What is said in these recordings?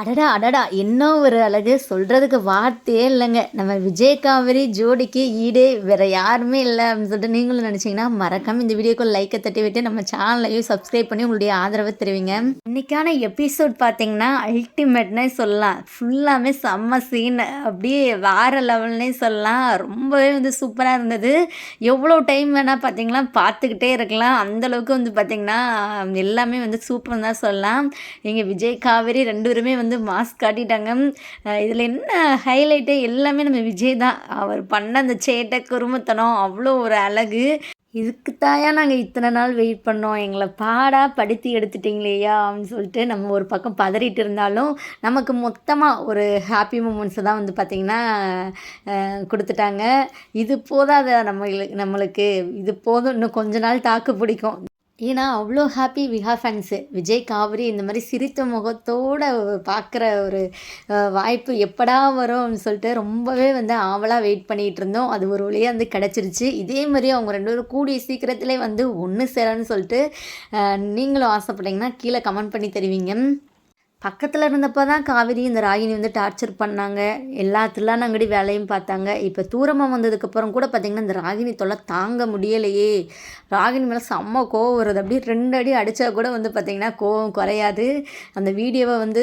அடடா அடடா என்ன ஒரு அழகு. சொல்கிறதுக்கு வார்த்தையே இல்லைங்க. நம்ம விஜயகாவேரி ஜோடிக்கு ஈடே வேறு யாருமே இல்லை அப்படின்னு சொல்லிட்டு நீங்களும் நினச்சிங்கன்னா மறக்காமல் இந்த வீடியோக்கு லைக்கை தட்டி விட்டு நம்ம சேனலையும் சப்ஸ்கிரைப் பண்ணி உங்களுடைய ஆதரவை தெரிவிங்க. இன்றைக்கான எபிசோட் பார்த்தீங்கன்னா அல்டிமேட்னே சொல்லலாம். ஃபுல்லாமே செம்ம சீன் அப்படியே வேறு லெவல்னே சொல்லலாம். ரொம்பவே வந்து சூப்பராக இருந்தது. எவ்வளோ டைம் வேணால் பார்த்தீங்கன்னா பார்த்துக்கிட்டே இருக்கலாம். அந்தளவுக்கு வந்து பார்த்திங்கன்னா எல்லாமே வந்து சூப்பர் தான் சொல்லலாம். எங்கள் விஜய் காவேரி ரெண்டு பேருமே வந்து மாஸ்க் காட்டிட்டாங்க. இதில் என்ன ஹைலைட்டு எல்லாமே நம்ம விஜய் தான். அவர் பண்ண அந்த சேட்டை குறும்புத்தனம் அவ்வளோ ஒரு அழகு. இதுக்கு தாயா நாங்கள் இத்தனை நாள் வெயிட் பண்ணோம்? எங்களை பாடாக படுத்தி எடுத்துட்டிங்களேயா? அப்படின்னு சொல்லிட்டு நம்ம ஒரு பக்கம் பதறிட்டு இருந்தாலும் நமக்கு மொத்தமாக ஒரு ஹாப்பி மூமெண்ட்ஸை தான் வந்து பார்த்திங்கன்னா கொடுத்துட்டாங்க. இது போதாத நம்மளுக்கு நம்மளுக்கு? இது போதும். இன்னும் கொஞ்ச நாள் தாக்கு பிடிக்கும். ஏன்னா அவ்வளோ ஹாப்பி விஹா ஃபேன்ஸு விஜய் காவிரி இந்த மாதிரி சிரித்த முகத்தோடு பார்க்குற ஒரு வாய்ப்பு எப்படா வரும்னு சொல்லிட்டு ரொம்பவே வந்து ஆவலாக வெயிட் பண்ணிகிட்டு இருந்தோம். அது ஒரு வழியாக வந்து கிடச்சிருச்சு. இதே மாதிரி அவங்க ரெண்டு பேரும் கூடிய சீக்கிரத்திலே வந்து ஒன்று சேரன்னு சொல்லிட்டு நீங்களும் ஆசைப்பட்டீங்கன்னா கீழே கமெண்ட் பண்ணி தருவீங்க. பக்கத்தில் இருந்தப்போ தான் காவேரி இந்த ராகினி வந்து டார்ச்சர் பண்ணாங்க. எல்லா தில்லானங்கடி வேலையும் பார்த்தாங்க. இப்போ தூரமாக வந்ததுக்கப்புறம் கூட பார்த்திங்கன்னா இந்த ராகினி தொல்லை தாங்க முடியலையே. ராகினி மேலே செம்ம கோவம் வருது. அப்படியே ரெண்டு அடி அடித்தா கூட வந்து பார்த்திங்கன்னா கோவம் குறையாது. அந்த வீடியோவை வந்து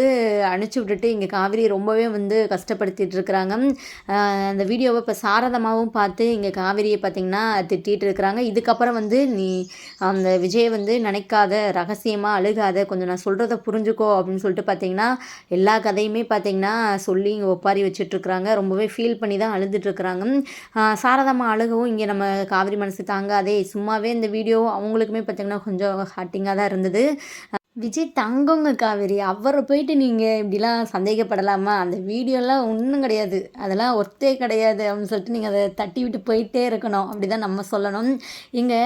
அனுப்பிச்சி விட்டுட்டு இங்கே காவிரி ரொம்பவே வந்து கஷ்டப்படுத்திட்டு இருக்கிறாங்க. அந்த வீடியோவை இப்போ சாரதமாகவும் பார்த்து இங்கே காவேரியை பார்த்திங்கன்னா திட்டிகிட்டு இருக்கிறாங்க. இதுக்கப்புறம் வந்து நீ அந்த விஜயை வந்து நினைக்காத ரகசியமாக அழுகாத கொஞ்சம் நான் சொல்கிறத புரிஞ்சுக்கோ அப்படின்னு சொல்லிட்டு பார்த்தீங்கன்னா எல்லா கதையுமே பார்த்தீங்கன்னா சொல்லி இங்கே ஒப்பாரி வச்சிட்ருக்குறாங்க. ரொம்பவே ஃபீல் பண்ணி தான் அழுதுட்ருக்குறாங்க. சாரதாம்மா அழுகவும் இங்கே நம்ம காவிரி மனசு தாங்காதே. சும்மாவே இந்த வீடியோ அவங்களுக்குமே பார்த்தீங்கன்னா கொஞ்சம் ஹாட்டிங்காக தான் இருந்தது. விஜய் தங்கங்க காவேரி அவரை போயிட்டு நீங்கள் இப்படிலாம் சந்தேகப்படலாமா? அந்த வீடியோலாம் ஒன்றும் கிடையாது. அதெல்லாம் ஒத்தே கிடையாது அப்படின்னு சொல்லிட்டு நீங்கள் அதை தட்டி விட்டு போயிட்டே இருக்கணும். அப்படி தான் நம்ம சொல்லணும். இங்கே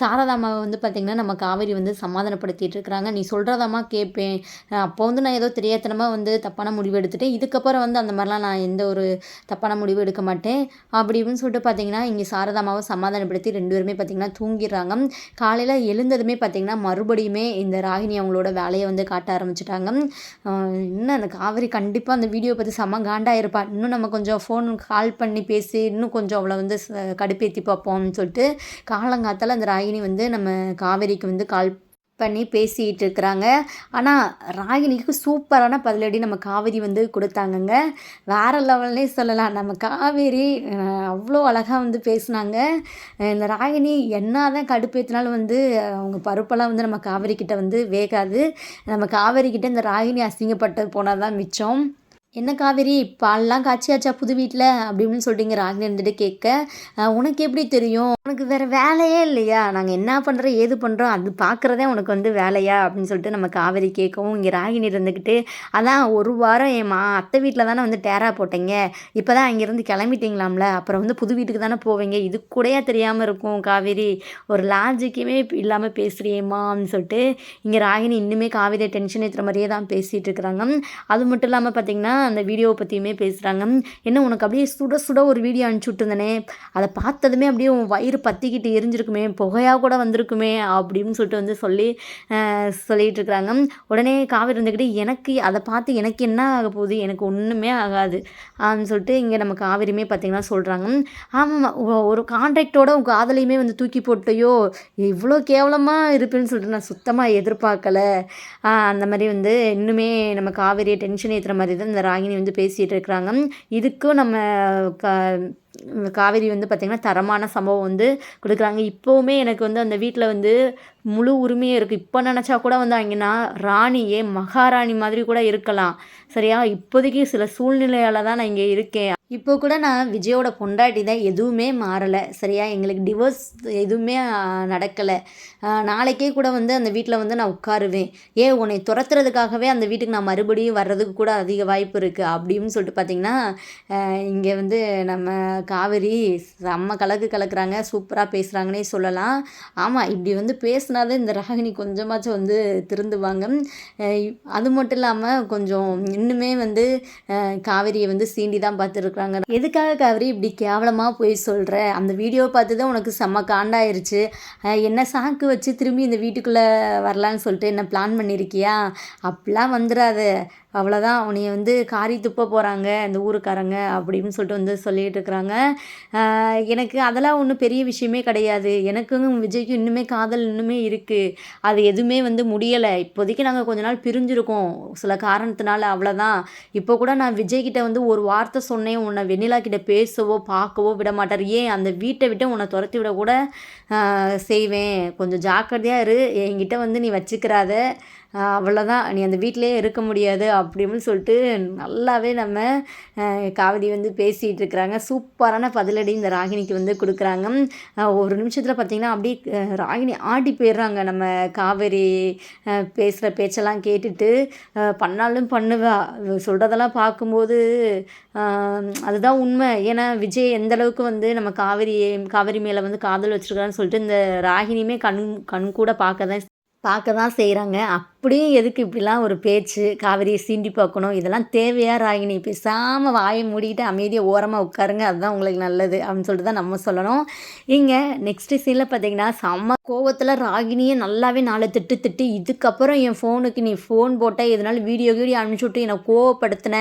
சாரதாமாவை வந்து பார்த்திங்கன்னா நம்ம காவேரி வந்து சமாதானப்படுத்திட்டு இருக்கிறாங்க. நீ சொல்கிறதாம்மா கேட்பேன். அப்போ வந்து நான் ஏதோ தெரியாத்தனமாக வந்து தப்பான முடிவு எடுத்துட்டேன். இதுக்கப்புறம் வந்து அந்த மாதிரிலாம் நான் எந்த ஒரு தப்பான முடிவு எடுக்க மாட்டேன். அப்படி இப்படின்னு சொல்லிட்டு பார்த்தீங்கன்னா இங்கே சாரதாமாவை சமாதானப்படுத்தி ரெண்டு பேருமே பார்த்தீங்கன்னா தூங்கிடுறாங்க. காலையில் எழுந்ததுமே பார்த்தீங்கன்னா மறுபடியுமே இந்த ராகினி அவங்களோட வேலையை வந்து காட்ட ஆரம்பிச்சிட்டாங்க. இன்னும் அந்த காவேரி கண்டிப்பாக அந்த வீடியோ பற்றி செம்ம காண்டாயிருப்பா இன்னும் நம்ம கொஞ்சம் ஃபோன் கால் பண்ணி பேசி இன்னும் கொஞ்சம் அவளை வந்து கடுப்பேற்றி பார்ப்போம்னு சொல்லிட்டு காலங்காத்தால் அந்த ராகினி வந்து நம்ம காவேரிக்கு வந்து கால் பண்ணி பேசிகிட்டு இருக்கிறாங்க ஆனால் ராகினிக்கு சூப்பரான பதிலடி நம்ம காவேரி வந்து கொடுத்தாங்கங்க. வேற லெவல்லே சொல்லலாம். நம்ம காவேரி அவ்வளோ அழகாக வந்து பேசினாங்க. இந்த ராகினி என்ன தான் கடுப்பேற்றினாலும் வந்து அவங்க பருப்பெல்லாம் வந்து நம்ம காவேரி கிட்ட வந்து வேகாது. நம்ம காவேரி கிட்ட இந்த ராகினி அசிங்கப்பட்டு போனால் தான் மிச்சம். என்ன காவேரி பால்லாம் காய்ச்சியாச்சா புது வீட்டில் அப்படின்னு சொல்லிட்டு ராகினி இருந்துட்டு கேட்க உனக்கு எப்படி தெரியும்? உனக்கு வேறு வேலையே இல்லையா? நாங்கள் என்ன பண்ணுறோம் ஏது பண்ணுறோம் அது பார்க்குறதே உனக்கு வந்து வேலையா? அப்படின்னு சொல்லிட்டு நம்ம காவேரி கேட்கவும் இங்கே ராகினி இருந்துக்கிட்டு அதான் ஒரு வாரம் ஏமா அத்தை வீட்டில் தானே வந்து டேரா போட்டீங்க. இப்போ தான் அங்கேருந்து கிளம்பிட்டீங்களாம்ல? அப்புறம் வந்து புது வீட்டுக்கு தானே போவீங்க? இது கூடயா தெரியாமல் இருக்கும் காவேரி. ஒரு லாஜிக்குமே இல்லாமல் பேசுகிறியேம்மா அப்படின்னு சொல்லிட்டு இங்கே ராகினி இன்னுமே காவேரியை டென்ஷன் ஏற்றுற மாதிரியே தான் பேசிகிட்டு இருக்கிறாங்க. அது மட்டும் இல்லாமல் பார்த்தீங்கன்னா அந்த வீடியோவை பற்றியுமே பேசுகிறாங்க என்ன உனக்கு அப்படியே சுட சுட ஒரு வீடியோ அனுப்பிச்சி விட்டுருந்தனே? அதை பார்த்ததுமே அப்படியே உன் வயிறு பற்றிக்கிட்டு எரிஞ்சிருக்குமே புகையாக கூட வந்திருக்குமே அப்படின்னு சொல்லிட்டு வந்து சொல்லி சொல்லிகிட்டு இருக்கிறாங்க. உடனே காவிரி இருந்துக்கிட்டு எனக்கு அதை பார்த்து எனக்கு என்ன ஆக போகுது? எனக்கு ஒன்றுமே ஆகாது. அப்படின்னு சொல்லிட்டு இங்கே நம்ம காவேரியுமே பார்த்தீங்கன்னா சொல்கிறாங்க ஆமாம் ஒரு கான்ட்ராக்டோட உங்கள் காதலையுமே வந்து தூக்கி போட்டையோ இவ்வளோ கேவலமாக இருப்பேன்னு சொல்லிட்டு நான் சுத்தமாக எதிர்பார்க்கலை. அந்த மாதிரி வந்து இன்னுமே நம்ம காவிரியை டென்ஷன் ஏற்றுற மாதிரி தான் இந்த ராகினி வந்து பேசிகிட்டு இருக்கிறாங்க. இதுக்கும் நம்ம க காவேரி வந்து பார்த்திங்கன்னா தரமான சம்பவம் வந்து கொடுக்குறாங்க. இப்போவுமே எனக்கு வந்து அந்த வீட்டில் வந்து முழு உரிமையும் இருக்குது இப்போ நினச்சா கூட வந்து அங்கேனா ராணியே மகாராணி மாதிரி கூட இருக்கலாம். சரியா? இப்போதைக்கு சில சூழ்நிலையால் தான் நான் இங்கே இருக்கேன். இப்போ கூட நான் விஜயோட பொண்டாட்டி தான் எதுவுமே மாறலை. சரியா? எங்களுக்கு டிவோர்ஸ் எதுவுமே நடக்கலை. நாளைக்கே கூட வந்து அந்த வீட்டில் வந்து நான் உட்காருவேன். ஏ உன்னை துரத்துறதுக்காகவே அந்த வீட்டுக்கு நான் மறுபடியும் வர்றதுக்கு கூட அதிக வாய்ப்பு இருக்குது அப்படின்னு சொல்லிட்டு பார்த்தீங்கன்னா இங்கே வந்து நம்ம காவேரி செம்ம கலக்கு கலக்குறாங்க. சூப்பராக பேசுகிறாங்கன்னே சொல்லலாம். ஆமாம் இப்படி வந்து பேசினாதான் இந்த ராகினி கொஞ்சமாச்சும் வந்து திருந்துவாங்க. அது மட்டும் இல்லாமல் கொஞ்சம் இன்னுமே வந்து காவேரியை வந்து சீண்டி தான் பார்த்துருக்குறாங்க இருக்காங்க எதுக்காக கவரி இப்படி கேவலமாக போய் சொல்கிற அந்த வீடியோ பார்த்து தான் உனக்கு செம்ம காண்டாயிருச்சு. என்ன சாக்கு வச்சு திரும்பி இந்த வீட்டுக்குள்ளே வரலான்னு சொல்லிட்டு என்ன பிளான் பண்ணியிருக்கியா அப்படிலாம் வந்துடாத அவ்வளோதான் உன்னைய வந்து காரி துப்ப போகிறாங்க இந்த ஊருக்காரங்க அப்படின்னு சொல்லிட்டு வந்து சொல்லிட்டு இருக்கிறாங்க. எனக்கு அதெல்லாம் ஒன்றும் பெரிய விஷயமே கிடையாது. எனக்கும் விஜய்க்கும் இன்னுமே காதல் இன்னுமே இருக்குது அது எதுவுமே வந்து முடியலை. இப்போதைக்கு நாங்கள் கொஞ்ச நாள் பிரிஞ்சிருக்கோம். சில காரணத்தினால அவ்வளோதான் இப்போ கூட நான் விஜய்கிட்ட வந்து ஒரு வார்த்தை சொன்னேன் உன்னை வெண்ணிலா கிட்ட பேசவோ பார்க்கவோ விட மாட்டார். ஏன் அந்த வீட்டை விட்டு உன்னை துரத்தி விட கூட செய்வேன். கொஞ்சம் ஜாக்கிரதையாக இரு. என்கிட்ட வந்து நீ வச்சுக்கிறாத. அவ்வளோதான் நீ அந்த வீட்டிலே இருக்க முடியாது அப்படின்னு சொல்லிட்டு நல்லாவே நம்ம ஆஹ் காவதி வந்து பேசிகிட்டு இருக்கிறாங்க. சூப்பரான பதிலடி இந்த ராகினிக்கு வந்து கொடுக்குறாங்க. ஒரு நிமிஷத்தில் பார்த்திங்கன்னா அப்படியே ராகினி ஆடி போயிடுறாங்க. நம்ம காவேரி பேசுகிற பேச்செல்லாம் கேட்டுட்டு பண்ணாலும் பண்ணுவா. சொல்கிறதெல்லாம் பார்க்கும்போது அதுதான் உண்மை. ஏன்னா விஜய் எந்த அளவுக்கு வந்து நம்ம காவேரி காவேரி மேலே வந்து காதல் வச்சுருக்கான்னு சொல்லிட்டு இந்த ராகினியுமே கண் கண் கூட பார்க்க தான் பார்க்க தான் செய்கிறாங்க அப்படியே எதுக்கு இப்படிலாம் ஒரு பேச்சு? காவிரியை சீண்டி பார்க்கணும். இதெல்லாம் தேவையா ராகினி? பேசாமல் வாயை மூடிக்கிட்டு அமைதியாக ஓரமாக உட்காருங்க. அதுதான் உங்களுக்கு நல்லது அப்படின்னு சொல்லிட்டு தான் நம்ம சொல்லணும். இங்கே நெக்ஸ்ட் சீனில் பார்த்தீங்கன்னா செம்ம கோவத்தில் ராகினியை நல்லாவே நாலு திட்டு திட்டு இதுக்கப்புறம் என் ஃபோனுக்கு நீ ஃபோன் போட்டால் எதனால வீடியோ வீடியோ அனுப்பிச்சி விட்டு என்னை கோவப்படுத்தின.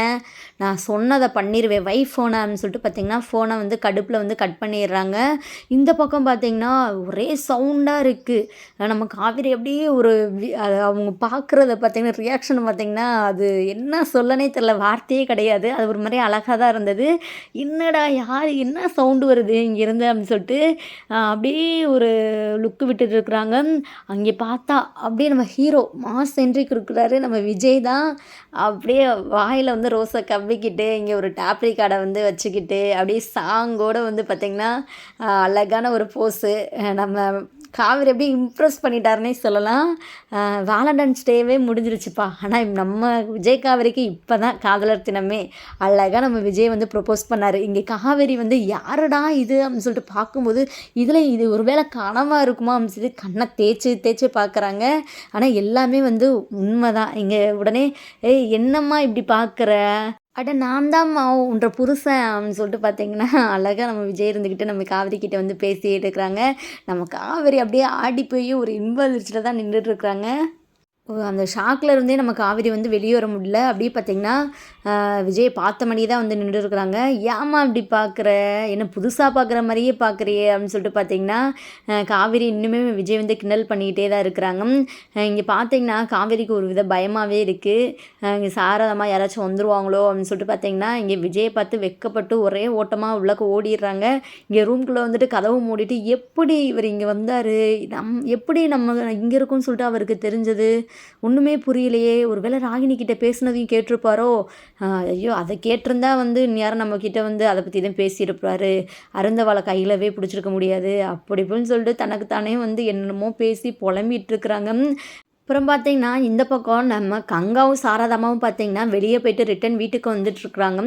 நான் சொன்னதை பண்ணிடுவேன் வைஃப் ஃபோனை அப்படின்னு சொல்லிட்டு பார்த்தீங்கன்னா ஃபோனை வந்து கடுப்பில் வந்து கட் பண்ணிடுறாங்க. இந்த பக்கம் பார்த்தீங்கன்னா ஒரே சவுண்டாக இருக்குது நம்ம காவிரி அப்படியே ஒரு வி- அது அவங்க பார்க்குறத பார்த்தீங்கன்னா ரியாக்ஷன் பார்த்திங்கன்னா அது என்ன சொல்லனே தெரில வார்த்தையே கிடையாது. அது ஒரு மாதிரி அழகாக தான் இருந்தது. என்னடா யார் என்ன சவுண்டு வருது இங்கேருந்து அப்படின்னு சொல்லிட்டு அப்படியே ஒரு லுக்கு விட்டுட்டு இருக்கிறாங்க. அங்கே பார்த்தா அப்படியே நம்ம ஹீரோ மாஸ் சென்ட்ரிக் இருக்கிறாரு. நம்ம விஜய் தான். அப்படியே வாயில் வந்து ரோஸை கவ்விக்கிட்டு இங்கே ஒரு டாப்ரி கார்டை வந்து வச்சுக்கிட்டு அப்படியே சாங்கோட வந்து பார்த்திங்கன்னா அழகான ஒரு போஸு நம்ம காவிரி அப்படியே இம்ப்ரெஸ் பண்ணிட்டாருன்னே சொல்லலாம். வேலண்டைன்ஸ் டேவே முடிஞ்சிருச்சுப்பா. ஆனால் நம்ம விஜய் காவிரிக்கு இப்போ தான் காதலர் தினமே. அழகாக நம்ம விஜய் வந்து ப்ரொப்போஸ் பண்ணார். இங்கே காவேரி வந்து யாருடா இது? அப்படின்னு சொல்லிட்டு பார்க்கும்போது இதில் இது ஒருவேளை கனவாக இருக்குமா? அப்படின்னு சொல்லி கண்ணை தேய்ச்சி தேய்ச்சி பார்க்குறாங்க. ஆனால் எல்லாமே வந்து உண்மை தான் இங்கே உடனே ஏய் என்னம்மா இப்படி பார்க்குற? அட நான் தான் உன்ற புருஷன் அப்படின்னு சொல்லிட்டு பார்த்தீங்கன்னா அழகாக நம்ம விஜய் இருந்துக்கிட்டு நம்ம காவிரி கிட்டே வந்து பேசிகிட்டு இருக்கிறாங்க. நம்ம காவிரி அப்படியே ஆடி போய் ஒரு இன்ப அதிர்ச்சியில் தான் நின்றுட்டு இருக்கிறாங்க. அந்த ஷாக்கில் இருந்தே நம்ம காவிரி வந்து வெளியே வர முடியல. அப்படியே பார்த்தீங்கன்னா விஜய் பார்த்த மாதிரியே தான் வந்து நின்று இருக்கிறாங்க. ஏமா இப்படி பார்க்குற? என்ன புதுசாக பார்க்குற மாதிரியே பார்க்குறியே அப்படின்னு சொல்லிட்டு பார்த்தீங்கன்னா காவேரி இன்னுமே விஜய் வந்து கிண்டல் பண்ணிக்கிட்டே தான் இருக்கிறாங்க. இங்கே பார்த்தீங்கன்னா காவேரிக்கு ஒரு வித பயமாகவே இருக்குது இங்கே சாரதமாக யாராச்சும் வந்துருவாங்களோ அப்படின்னு சொல்லிட்டு பார்த்தீங்கன்னா இங்கே விஜயை பார்த்து வெக்கப்பட்டு ஒரே ஓட்டமாக உள்ளக்க ஓடிடுறாங்க. இங்கே ரூம்குள்ளே வந்துட்டு கதவு மூடிட்டு எப்படி இவர் இங்கே வந்தார்? நம் எப்படி நம்ம இங்கே இருக்கோம்னு சொல்லிட்டு அவருக்கு தெரிஞ்சது? ஒன்றுமே புரியலையே. ஒருவேளை ராகினி கிட்டே பேசினதையும் கேட்டிருப்பாரோ? ஐயோ அதை கேட்டிருந்தா வந்து இந்நேரம் நம்ம வந்து அதை பற்றி தான் பேசியிருப்பாரு. அருந்தவாளை கையிலவே பிடிச்சிருக்க முடியாது. அப்படி இப்படின்னு சொல்லிட்டு தனக்கு தானே வந்து என்னென்னமோ பேசி புலம்பிகிட்டு இருக்கிறாங்க. அப்புறம் பார்த்தீங்கன்னா இந்த பக்கம் நம்ம கங்காவும் சாரதாமாவும் பார்த்தீங்கன்னா வெளியே போயிட்டு ரிட்டன் வீட்டுக்கு வந்துட்டு இருக்கிறாங்க.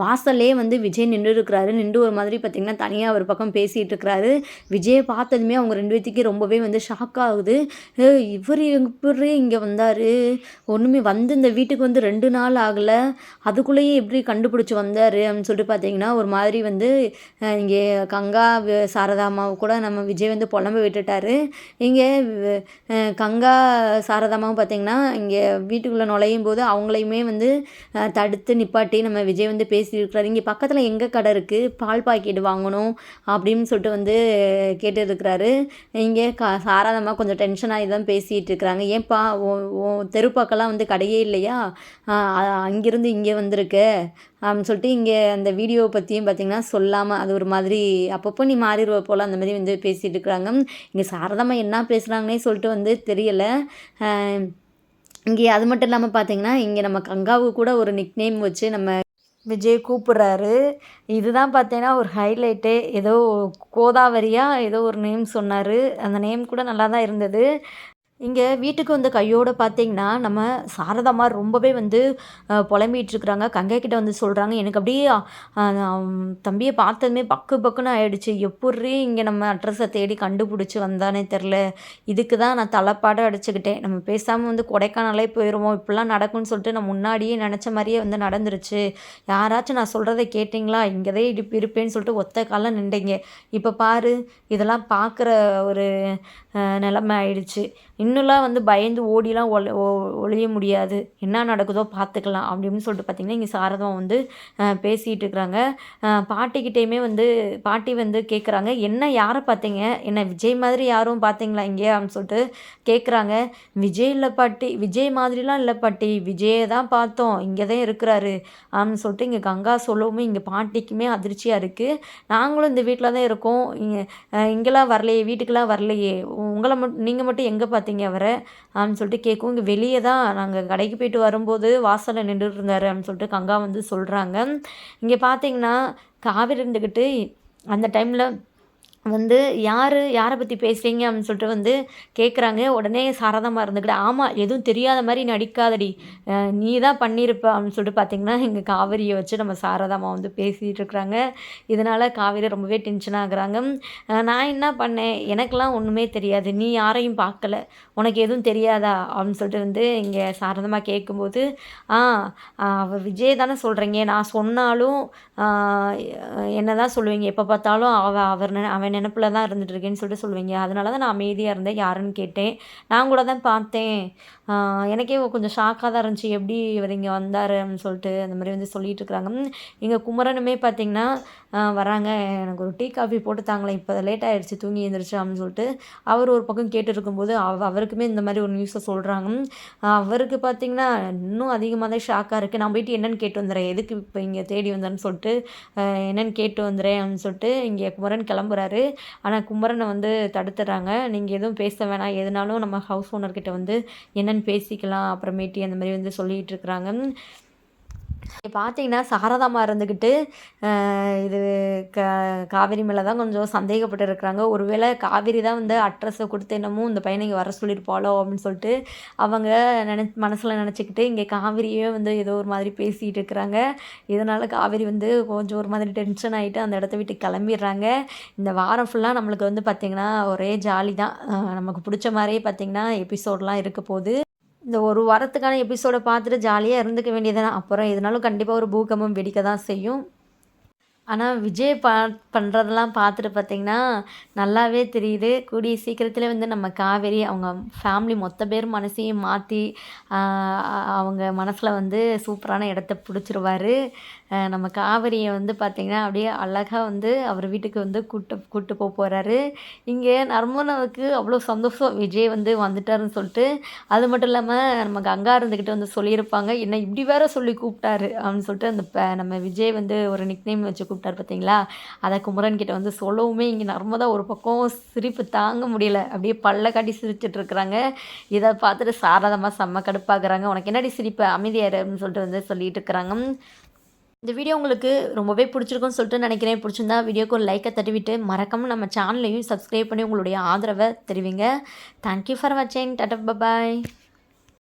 வாசல்லே வந்து விஜய் நின்று இருக்கிறாரு. நின்று ஒரு மாதிரி பார்த்தீங்கன்னா தனியாக ஒரு பக்கம் பேசிகிட்டு இருக்கிறாரு. விஜயை பார்த்ததுமே அவங்க ரெண்டு பேத்துக்கு ரொம்பவே வந்து ஷாக் ஆகுது. இவர் எப்படி இங்கே வந்தார். ஒன்றுமே வந்து இந்த வீட்டுக்கு வந்து ரெண்டு நாள் ஆகலை. அதுக்குள்ளேயே எப்படி கண்டுபிடிச்சி வந்தார் அப்படின்னு சொல்லிட்டு பார்த்தீங்கன்னா ஒரு மாதிரி வந்து இங்கே கங்கா சாரதாமாவை கூட நம்ம விஜய் வந்து புலம்ப விட்டுட்டாரு. இங்கே கங்கா சாரதாமாவும் பார்த்தீங்கன்னா இங்கே வீட்டுக்குள்ளே நுழையும் போது அவங்களையுமே வந்து தடுத்து நிப்பாட்டி நம்ம விஜய் வந்து பேசியிருக்கிறாரு. இங்கே பக்கத்தில் எங்கே கடை இருக்குது பால் பாக்கெட் வாங்கணும் அப்படின்னு சொல்லிட்டு வந்து கேட்டுருக்கிறாரு. இங்கே க சாரதாமா கொஞ்சம் டென்ஷன் ஆகி தான் பேசிகிட்டு இருக்கிறாங்க. ஏன்பா உன் உன் தெருப்பாக்கெல்லாம் வந்து கடையே இல்லையா? அங்கேருந்து இங்கே வந்திருக்க? அப்படின்னு சொல்லிட்டு இங்கே அந்த வீடியோவை பற்றியும் பார்த்தீங்கன்னா சொல்லாமல் அது ஒரு மாதிரி அப்பப்போ நீ மாறிடுவ போல் அந்த மாதிரி வந்து பேசிகிட்டு இருக்கிறாங்க இங்கே சாரதாமா என்ன பேசுகிறாங்கன்னே சொல்லிட்டு வந்து தெரியலை. இங்கே அது மட்டும் இல்லாமல் பார்த்தீங்கன்னா இங்கே நம்ம கங்காவுக்கு கூட ஒரு நிக் நேம் வச்சு நம்ம விஜய் கூப்பிட்றாரு. இதுதான் பார்த்தீங்கன்னா ஒரு ஹைலைட்டு ஏதோ கோதாவரியாக ஏதோ ஒரு நேம் சொன்னார். அந்த நேம் கூட நல்லா தான் இருந்தது. இங்கே வீட்டுக்கு வந்த கையோடு பார்த்தீங்கன்னா நம்ம சாரதாம்மா ரொம்பவே வந்து புலம்பிகிட்ருக்குறாங்க கங்கை கிட்டே வந்து சொல்கிறாங்க எனக்கு அப்படியே தம்பியை பார்த்ததுமே பக்கு பக்குன்னு ஆயிடுச்சு. எப்படி இங்கே நம்ம அட்ரஸை தேடி கண்டுபிடிச்சி வந்தானே தெரில இதுக்கு தான் நான் தலைப்பாட அடிச்சுக்கிட்டேன். நம்ம பேசாமல் வந்து கொடைக்கானலே போயிடுவோம் இப்படிலாம் நடக்கும்னு சொல்லிட்டு நான் முன்னாடியே நினச்ச மாதிரியே வந்து நடந்துருச்சு. யாராச்சும் நான் சொல்கிறத கேட்டிங்களா? இங்கே தான் இப்படி இருப்பேன்னு சொல்லிட்டு ஒத்த காலம் நின்றீங்க. இப்போ பாரு இதெல்லாம் பார்க்குற ஒரு நிலமை நிலைமை ஆயிடுச்சு. இன்னும்லாம் வந்து பயந்து ஓடிலாம் ஒளி ஒ- முடியாது. என்ன நடக்குதோ பார்த்துக்கலாம் அப்படின்னு சொல்லிட்டு பார்த்தீங்கன்னா இங்கே சாரதம் வந்து பேசிகிட்டு இருக்கிறாங்க பாட்டிக்கிட்டேயுமே வந்து பாட்டி வந்து கேட்குறாங்க என்ன யாரை பார்த்தீங்க என்ன விஜய் மாதிரி யாரும் பார்த்தீங்களா இங்கே? அப்படின்னு சொல்லிட்டு கேட்குறாங்க விஜய் இல்லை பாட்டி விஜய் மாதிரிலாம் இல்லை பாட்டி விஜயை தான் பார்த்தோம் இங்கே தான் இருக்கிறாரு. அப்படின்னு சொல்லிட்டு இங்கே கங்கா சொல்லவும் இங்கே பாட்டிக்குமே அதிர்ச்சியாக இருக்குது நாங்களும் இந்த வீட்டில் தான் இருக்கோம் இங்கே இங்கெல்லாம் வரலையே வீட்டுக்கெல்லாம் வரலையே உங்களை மட்டும் நீங்கள் மட்டும் எங்கே பார்த்தீங்க அவரை அப்படின்னு சொல்லிட்டு கேட்கும் இங்கே வெளியே தான் நாங்கள் கடைக்கு போயிட்டு வரும்போது வாசலில் நின்றுட்டு இருந்தார் அப்படின்னு சொல்லிட்டு கங்கா வந்து சொல்கிறாங்க இங்கே பார்த்தீங்கன்னா காவிரி இருந்துக்கிட்டு அந்த டைமில் வந்து யார்? யாரை பற்றி பேசுகிறீங்க அப்படின்னு சொல்லிட்டு வந்து கேட்குறாங்க உடனே சாரதமாக இருந்துக்கிட்டு ஆமாம் எதுவும் தெரியாத மாதிரி நடிக்காதடி. நீ தான் பண்ணியிருப்ப அப்படின்னு சொல்லிட்டு பார்த்தீங்கன்னா எங்கள் காவிரியை வச்சு நம்ம சாரதாமா வந்து பேசிகிட்டு இருக்கிறாங்க. இதனால் காவிரி ரொம்பவே டென்ஷன் ஆகுறாங்க. நான் என்ன பண்ணேன்? எனக்கெலாம் ஒன்றுமே தெரியாது. நீ யாரையும் பார்க்கல உனக்கு எதுவும் தெரியாதா? அப்படின்னு சொல்லிட்டு வந்து இங்கே சாரதமாக கேட்கும்போது ஆ அவள் விஜய் தானே சொல்கிறீங்க நான் சொன்னாலும் என்ன தான் சொல்லுவீங்க? எப்போ பார்த்தாலும் அவ அவர் அவனை நினப்பில் தான் இருந்துட்டு இருக்கேன்னு சொல்லிட்டு சொல்லுவீங்க. அதனால தான் நான் அமைதியாக இருந்தேன். யாருன்னு கேட்டேன். நான் கூட தான் பார்த்தேன். எனக்கே கொஞ்சம் ஷாக்காக தான் இருந்துச்சு. எப்படி இவர் இங்கே வந்தார் அப்படின்னு சொல்லிட்டு அந்த மாதிரி வந்து சொல்லிட்டு இருக்கிறாங்க எங்கள் குமரனுமே பார்த்தீங்கன்னா வராங்க. எனக்கு ஒரு டீ காஃபி போட்டு தாங்களேன். இப்போ லேட் ஆகிடுச்சு தூங்கி எழுந்திரிச்சு அப்படின்னு சொல்லிட்டு அவர் ஒரு பக்கம் கேட்டுருக்கும்போது அவ அவருக்குமே இந்த மாதிரி ஒரு நியூஸை சொல்கிறாங்க அவருக்கு பார்த்தீங்கன்னா இன்னும் அதிகமாக தான் ஷாக்காக இருக்குது நான் போயிட்டு என்னென்னு கேட்டு வந்துடுறேன். எதுக்கு இப்போ இங்கே தேடி வந்தேன்னு சொல்லிட்டு என்னென்னு கேட்டு வந்துடுறேன் அப்படின்னு சொல்லிட்டு இங்கே குமரன் கிளம்புறாரு. ஆனால் குமரனை வந்து தடுத்துறாங்க. நீங்கள் எதுவும் பேச வேணாம். எதுனாலும் நம்ம ஹவுஸ் ஓனர்கிட்ட வந்து என்னென்னு பேசிக்கலாம். அப்புறமேட்டி அந்த மாதிரி வந்து சொல்லிகிட்டு இருக்கிறாங்க. பார்த்தீங்கன்னா சாரதாமா இருந்துக்கிட்டு இது க காவேரி மேலே தான் கொஞ்சம் சந்தேகப்பட்டு இருக்கிறாங்க. ஒருவேளை காவேரி தான் வந்து அட்ரஸை கொடுத்து என்னமோ இந்த பையனை இங்கே வர சொல்லியிருப்பாளோ அப்படின்னு சொல்லிட்டு அவங்க நினை மனசில் நினச்சிக்கிட்டு இங்கே காவிரியே வந்து ஏதோ ஒரு மாதிரி பேசிகிட்டு இருக்கிறாங்க. இதனால் காவேரி வந்து கொஞ்சம் ஒரு மாதிரி டென்ஷன் ஆகிட்டு அந்த இடத்த விட்டு கிளம்பிடுறாங்க. இந்த வாரம் ஃபுல்லாக நம்மளுக்கு வந்து பார்த்திங்கன்னா ஒரே ஜாலி தான். நமக்கு பிடிச்ச மாதிரியே பார்த்திங்கன்னா எபிசோட்லாம் இருக்க போகுது. இந்த ஒரு வாரத்துக்கான எபிசோடை பார்த்துட்டு ஜாலியாக இருந்துக்க வேண்டியதுதான். அப்புறம் எதுனாலும் கண்டிப்பாக ஒரு பூகம்பம் வெடிக்க தான் செய்யும். ஆனால் விஜய் பா பண்ணுறதெல்லாம் பார்த்துட்டு பார்த்தீங்கன்னா நல்லாவே தெரியுது. கூடிய சீக்கிரத்தில் வந்து நம்ம காவேரி அவங்க ஃபேமிலி மொத்த பேர் மனசையும் மாற்றி அவங்க மனசில் வந்து சூப்பரான இடத்த பிடிச்சிருவாரு. நம்ம காவேரியை வந்து பார்த்திங்கன்னா அப்படியே அழகாக வந்து அவர் வீட்டுக்கு வந்து கூட்டு கூட்டு போக போகிறாரு இங்கே நர்மனாவுக்கு அவ்வளோ சந்தோஷம். விஜய் வந்து வந்துட்டாருன்னு சொல்லிட்டு அது மட்டும் இல்லாமல் நம்ம கங்கா இருந்துக்கிட்டு வந்து சொல்லியிருப்பாங்க என்ன இப்படி வேற சொல்லி கூப்பிட்டாரு? அப்படின்னு சொல்லிட்டு அந்த ப- நம்ம விஜய் வந்து ஒரு நிக்நேம் வச்சு கூப்பிட்டாரு பார்த்தீங்களா அதை குமரன் கிட்ட வந்து சொல்லவுமே இங்கே நர்மதா ஒரு பக்கம் சிரிப்பு தாங்க முடியல. அப்படியே பல்ல காட்டி சிரிச்சிட்டு இருக்கிறாங்க. இதை பார்த்துட்டு சாரதமாக செம்ம கடுப்பாக்குறாங்க. உனக்கு என்னடி சிரிப்பு? அமைதியாரு அப்படின்னு சொல்லிட்டு வந்து சொல்லிட்டு இருக்கிறாங்க. இந்த வீடியோ உங்களுக்கு ரொம்பவே பிடிச்சிருக்கும்னு சொல்லிட்டு நினைக்கிறேன். பிடிச்சிருந்தா வீடியோக்கு ஒரு லைக்கை தட்டிவிட்டு மறக்காமல் நம்ம சேனலையும் சப்ஸ்கிரைப் பண்ணி உங்களுடைய ஆதரவை தெரிவிங்க. தேங்க்யூ ஃபார் வாட்சிங் டட்டப் பாய்